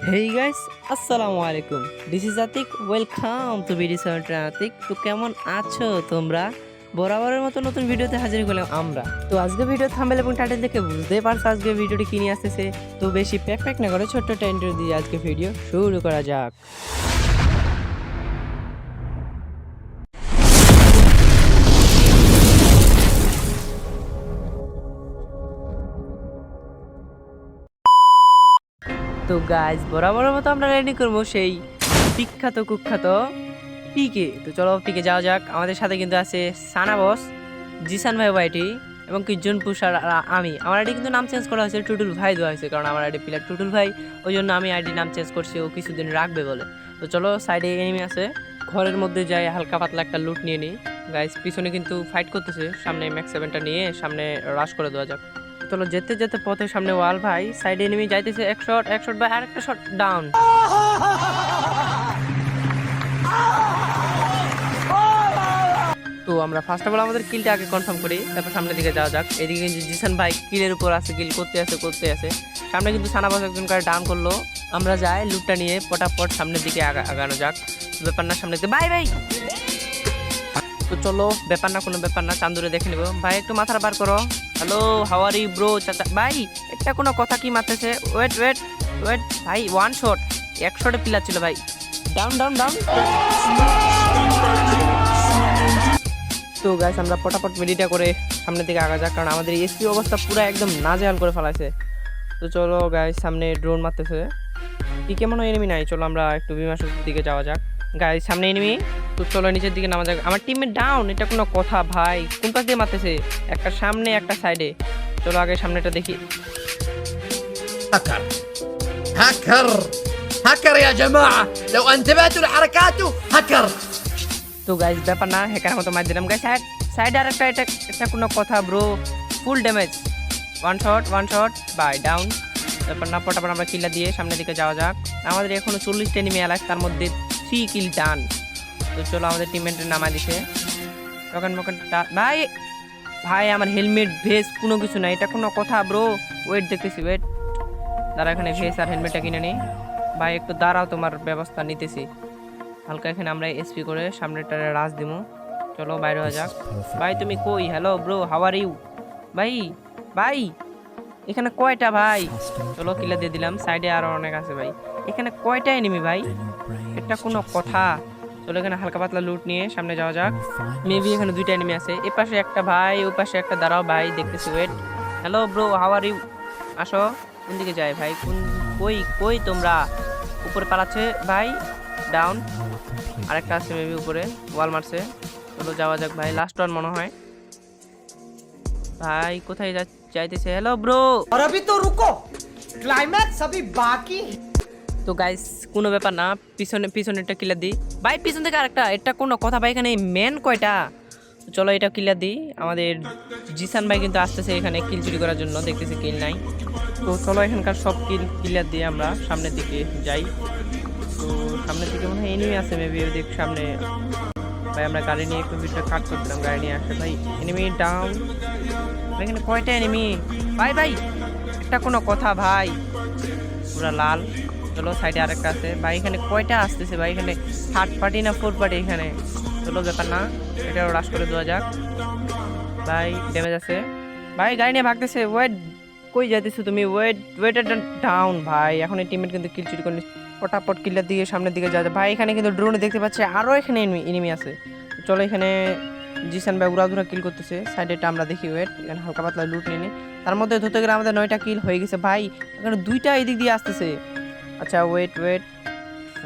হেই guys আসসালামু আলাইকুম this is Atik welcome to BD seventeen Atik তো কেমন আছো তোমরা? বরাবরের মতো নতুন ভিডিওতে হাজির করলাম আমরা। তো আজকে ভিডিও থাম্বেল এবং টাইটেল দেখে বুঝতে পারছ আজকে ভিডিওটি কিনে আসতেছে? তো বেশি প্যাক প্যাক না করে ছোট্ট টাইটেল দিয়ে আজকে ভিডিও শুরু করা যাক। তো গাইজ বরাবর মতো আমরা রেডি করব সেই বিখ্যাত, কুখ্যাত পিকে তো চলো পিকে যাওয়া যাক। আমাদের সাথে কিন্তু আছে সানা বস জিসান ভাই ওয়াইটি এবং কি স্যার আর আমি। আমার আইডি কিন্তু নাম চেঞ্জ করা হয়েছে, টুটুল ভাই দেওয়া হয়েছে, কারণ আমার আইডি প্লেয়ার টুটুল ভাই। ওই জন্য আমি আইডি নাম চেঞ্জ করছি, ও কিছুদিন রাখবে বলে। তো চলো সাইডে এনিমি আছে। ঘরের মধ্যে যাই, হালকা পাতলা একটা লুট নিয়ে নিই। গাইস পিছনে কিন্তু ফাইট করতেছে। সামনে ম্যাক্স সেভেনটা নিয়ে, সামনে রাশ করে দেওয়া যাক। চলো যেতে যেতে পথে সামনে ওয়াল ভাই সাইডে এনিমি যাইতেছে, এক শট এক শট ভাই আরেকটা শট ডাউন তো আমরা ফার্স্ট অফ অল আমাদের কিলটা আগে কনফার্ম করি, তারপর সামনের দিকে যাওয়া যাক। এদিকে জিসান ভাই কিলের উপর আছে কিল করতে আছে করতে আছে। সামনে কিন্তু সানাবাস একজন করে ডাউন করল। আমরা যাই লুটটা নিয়ে পটাপট সামনের দিকে আগা- আগানো যাক। ব্যাপার না সামনে বাই বাই তো চলো, ব্যাপার না, কোনো ব্যাপার না, চান্দুরে দেখে নেব। ভাই, একটু মাথাটা বার করো। হ্যালো হাওয়ারি ব্রো চাচা, ভাই এটা কোনো কথা কি মারতেছে ওয়েট ওয়েট ওয়েট ভাই ওয়ান শট এক শটে প্লেয়ার ছিল ভাই। ডাউন ডাউন ডাউন তো গাইস আমরা পটাপট মেডিটা করে সামনের দিকে আগা যাক, কারণ আমাদের এসপি অবস্থা পুরো একদম নাজেহাল করে ফেলাছে তো চলো গাইস সামনে ড্রোন মারতেছে। কি কেমন এনিমি নাই, চলো আমরা একটু বিমাসের দিকে যাওয়া যাক। গাইস সামনে এনিমি তো চলো নিচের দিকে নামা যাক আমার টিমের ডাউন এটা কোনো কথা ভাই কোন পাশ দিয়ে মারতেছে একটা সামনে একটা সাইডে চলো আগে সামনেটা দেখি هكر هكر هكر يا جماعة لو انتبهتوا لحركاته هكر তো গাইস ব্যাপার না হ্যাকার মতো মার দিলাম গাইস সাইড সাইড আর একটা এটা এটা কোনো কথা bro full damage one shot one shot by down ব্যাপার না পটাপট আমরা কিল্লা দিয়ে সামনের দিকে যাওয়া যাক আমাদের এখনো চল্লিশটা এনিমি অ্যালাইভ তার মধ্যে থ্রি কিল ডান তো চলো আমাদের টিমমেটের নামা দিছে। রকেট মকেট ভাই! ভাই, আমার হেলমেট ভেস কোনো কিছু নাই। এটা কোনো কথা ব্রো ওয়েট দেখতেছি ওয়েট দাঁড়া, এখানে ভেস আর হেলমেটটা কিনে নিই। ভাই, একটু দাঁড়াও, তোমার ব্যবস্থা নিতেছি। হালকা এখানে আমরা এসপি করে সামনেটারে রাজ দিমু। চলো, বাইরে হয়ে যাক। ভাই, তুমি কই? Hello bro how are you ভাই ভাই, এখানে কয়টা ভাই? চলো, কিলা দিয়ে দিলাম। সাইডে আরও অনেক আছে ভাই। এখানে কয়টা এনিমি ভাই? এটা কোনো কথা। চলো এখানে হালকা পাতলা লুট নিয়ে সামনে যাওয়া যাক মেবি এখানে দুইটা এনিমি আছে এ পাশে একটা ভাই ওই পাশে একটা দাঁড়াও ভাই দেখতেছি wait hello bro how are you আসো কোন দিকে যায় ভাই কোন কই কই তোমরা উপরে পালাচ্ছে ভাই ডাউন আরেকটা আছে মেবি উপরে ওয়াল মারছে চলো যাওয়া যাক ভাই লাস্ট ওয়ান মনে হয় ভাই কোথায় যা যাইতেছে হ্যালো ব্রো और अभी तो रुको क्लाइमैक्स अभी बाकी है তো গাইস কোনো ব্যাপার না, পিছনে পিছনেরটা কিলার দিই। ভাই, পিছন থেকে আরেকটা, এটা কোনো কথা ভাই, এখানে মেন কয়টা? চলো এটা কিলার দিই। আমাদের জিসান ভাই কিন্তু আসতেছে এখানে কিল চুরি করার জন্য, দেখতেছি কিল নাই। তো চলো এখানকার সব কিল ক্লিয়ার দিয়ে আমরা, সামনের দিকে যাই। তো সামনের দিকে মনে হয় এনিমি আছে মেবি ওদিক সামনে। ভাই, আমরা গাড়ি নিয়ে একটু ভিতরে কাট করছিলাম, গাড়ি নিয়ে আসে। ভাই এনিমি ডাউন এখানে কয়টা এনিমি ভাই ভাই এটা কোনো কথা ভাই, পুরা লাল। চলো সাইডে আরেকটা আছে। ভাই, এখানে কয়টা আসতেছে ভাই? এখানে থার্ড পার্টি না ফোর পার্টি এখানে? চলো, ব্যাপার না। এটাও রাশ করে দেওয়া যাক। ভাই ড্যামেজ আছে। ভাই, গাড়ি নিয়ে ভাগতেছে। ওয়েট কই যাইতেছো তুমি? ওয়েট ওয়েট ডাউন ভাই। এখন এই টিমের কিন্তু কিল চুরি করে। পটাপট কিল্লার দিকে, সামনের দিকে যাওয়া ভাই, এখানে কিন্তু ড্রোনে দেখতে পাচ্ছি। আরও এখানে এনিমি আছে। চলো, এখানে জিসান ভাই উড়াধুরা কিল করতেছে। সাইডেটা আমরা দেখি ওয়েট এখানে হালকা পাতলা লুট নিয়ে তার মধ্যে ধরতে গেলে আমাদের নয়টা কিল হয়ে গেছে। ভাই, এখানে দুইটা এদিক দিয়ে আসতেছে। আচ্ছা ওয়েট ওয়েট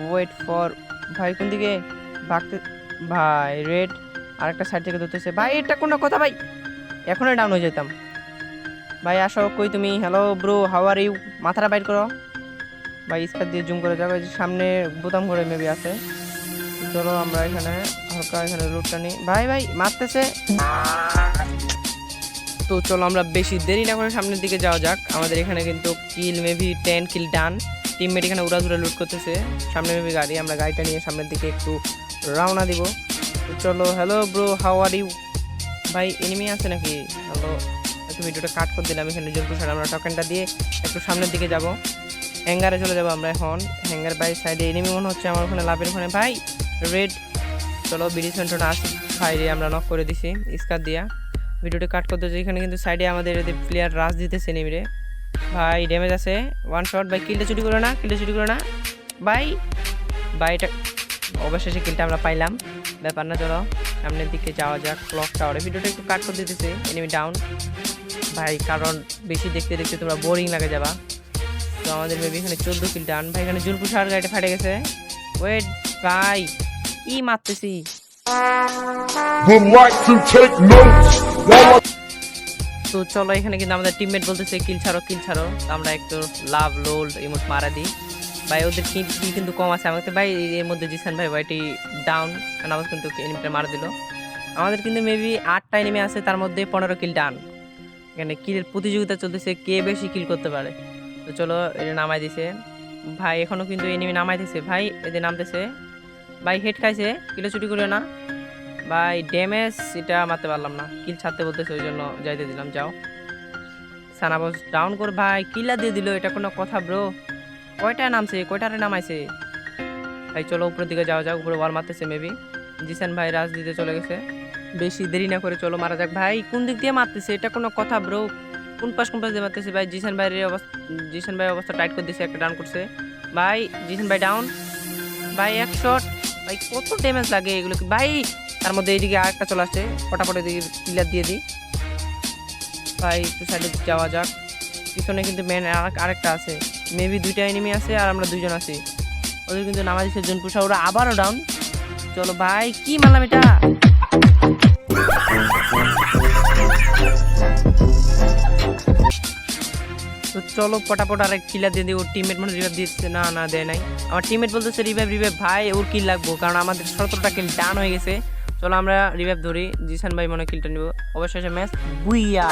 ওয়েট ফর ভাই, কোন দিকে? ভাগতে, ভাই রেড আর একটা সাইড থেকে ধরতেছে। ভাই, এটা কোনো কথা, ভাই? এখনই ডাউন হয়ে যেতাম। ভাই, আসো, কই তুমি? Hello bro how are you মাথাটা বাইর করো। ভাই স্কার দিয়ে জুম করে যাব এই যে সামনে বোতাম করে মেবি আছে। চলো আমরা এখানে হালকা এখানে লুটটা নিই। ভাই ভাই, মারতেছে। তো চলো আমরা বেশি দেরি না করে সামনের দিকে যাওয়া যাক। আমাদের এখানে কিন্তু kill maybe ten kill done teammate এখানে উড়াধুরা লুট করতেছে। সামনে মেবি গাড়ি, আমরা গাড়িটা নিয়ে সামনের দিকে একটু রওনা দিব। চলো hello bro how are you ভাই এনিমি আছে নাকি? হ্যালো একটু ভিডিওটা কাট করে দিলাম, এখানে জলপুর সাইড আমরা টোকেনটা দিয়ে একটু সামনের দিকে যাব। হ্যাঙ্গারে চলে যাব আমরা এখন। হ্যাঙ্গার বাই সাইডে এনিমি মনে হচ্ছে আমার ওখানে, লাভের ওখানে। ভাই রেড চলো বিডি সেন্টারটা আসি। ভাই রে আমরা নক করে দিছি, স্কার দিয়া। ভিডিওটা কাট করতে এখানে কিন্তু সাইডে আমাদের প্লেয়ার রাশ দিতেছে নিমিরে ভাই ড্যামেজ আছে। ওয়ান শট ভাই কিলটা চুরি করো না কিলটা চুরি করো না। ভাই ভাই, এটা অবশেষে কিলটা আমরা পাইলাম। ব্যাপার না, চলো, সামনের দিকে যাওয়া যাক ক্লক টাওয়ারে ভিডিওটা একটু কাট করে দিতেছে এনিমি ডাউন ভাই, কারণ বেশি দেখতে দেখতে তোমরা বোরিং লাগে যাবা। তো আমাদের মেবি এখানে চোদ্দ কিল ডান ভাই, এখানে জুলপুর সার গাড়িটা ফাটে গেছে। ওয়েট ভাই ই মারতেছি। তো চলো, এখানে কিন্তু আমাদের টিমমেট বলতেছে, কিল ছাড়ো কিল ছাড়ো। আমরা একটু লাভ লোল ইমোট মারা দিই। ভাই, ওদের কিল কিন্তু কম আছে আমাকে ভাই এর মধ্যে জিসান ভাই ভাইটি ডাউন কারণ আমার কিন্তু এনিমিটা মারা দিল। আমাদের কিন্তু মেবি আটটা এনিমি আছে, তার মধ্যে পনেরো কিল ডান এখানে কিলের প্রতিযোগিতা চলতেছে, কে বেশি কিল করতে পারে? তো চলো এটা নামাই দিছে। ভাই এখনও কিন্তু এনিমি নামাইতেছে। ভাই, এদের নামতেছে। ভাই হেড খাইছে। কিলো চুরি করে না। ভাই ড্যামেজ এটা মারতে পারলাম না। কিল ছাড়তে বলতেছে, ওই জন্য যাইতে দিলাম, যাও। সানাবস ডাউন কর ভাই কিলা দিয়ে দিল, এটা কোনো কথা ব্রো কয়টা নামছে, কয়টারে নামাইছে? ভাই, চলো উপরের দিকে যাওয়া যাক, উপরে ওয়াল মারতেছে মেবি জিসান ভাই, রাজ দিতে চলে গেছে। বেশি দেরি না করে চলো, মারা যাক। ভাই, কোন দিক দিয়ে মারতেছে, এটা কোনো কথা ব্রো কোন পাশ কোন পাশ দিয়ে মারতেছে, ভাই, জিসান ভাইয়ের অবস্থা জিসান ভাই অবস্থা টাইট করে দিছে, একটা ডাউন করছে। ভাই, জিসান ভাই ডাউন ভাই, এক শট ভাই কত ড্যামেজ লাগে এগুলো ভাই, তার মধ্যে এইদিকে আরেকটা চলে আসছে ফটাফট এদিকে কিলার দিয়ে দিই। ভাই, একটু সাইডে যাওয়া যাক। পিছনে কিন্তু মেন আরেকটা আছে। মেবি দুইটা এনিমি আছে আর আমরা দুইজন আছি। ওদের কিন্তু নামা দিচ্ছে জনপুষা ওরা আবারও ডাউন চলো ভাই, কি মারলাম এটা? তো চলো পটাপট আরেক কিলা দিয়ে দিই ওর টিমমেট মানে রিভাইভ দিচ্ছে। না না, দেয় নাই। আমার টিমমেট বলতেছে রিভাইভ রিভাইভ ভাই, ওর কিল লাগবো। কারণ আমাদের সতেরোটা কিল ডান হয়ে গেছে। চলো আমরা রিভাইভ ধরি। জিসান ভাই মনে কিলটা নিব। অবশেষে ম্যাচ বুইয়া।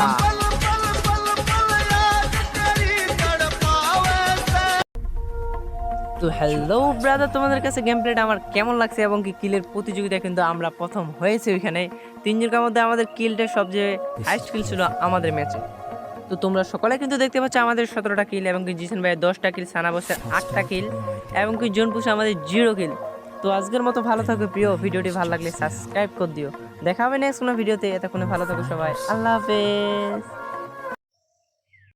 তো হ্যালো ব্রাদার তোমাদের কাছে গেম প্লেটা আমার কেমন লাগছে এবং কি কিলের প্রতিযোগিতা কিন্তু আমরা প্রথম হয়েছে ওইখানে। তিনজনের মধ্যে আমাদের কিলটা সবচেয়ে হাইস্ট কিল ছিল আমাদের ম্যাচে তো তোমরা সকলে কিন্তু দেখতে পাচ্ছ আমাদের সতেরোটা কিল এবং কি জিসান ভাইয়ের দশটা কিল সানা বসের আটটা কিল এবং কি জোনপুষে আমাদের জিরো কিল। তো আজকের মতো ভালো থাকবে প্রিয়। ভিডিওটি ভালো লাগলে সাবস্ক্রাইব করে দিও। দেখা হবে নেক্সট কোনো ভিডিওতে। এতক্ষণে ভালো থাকো সবাই। আল্লাহ হাফেজ।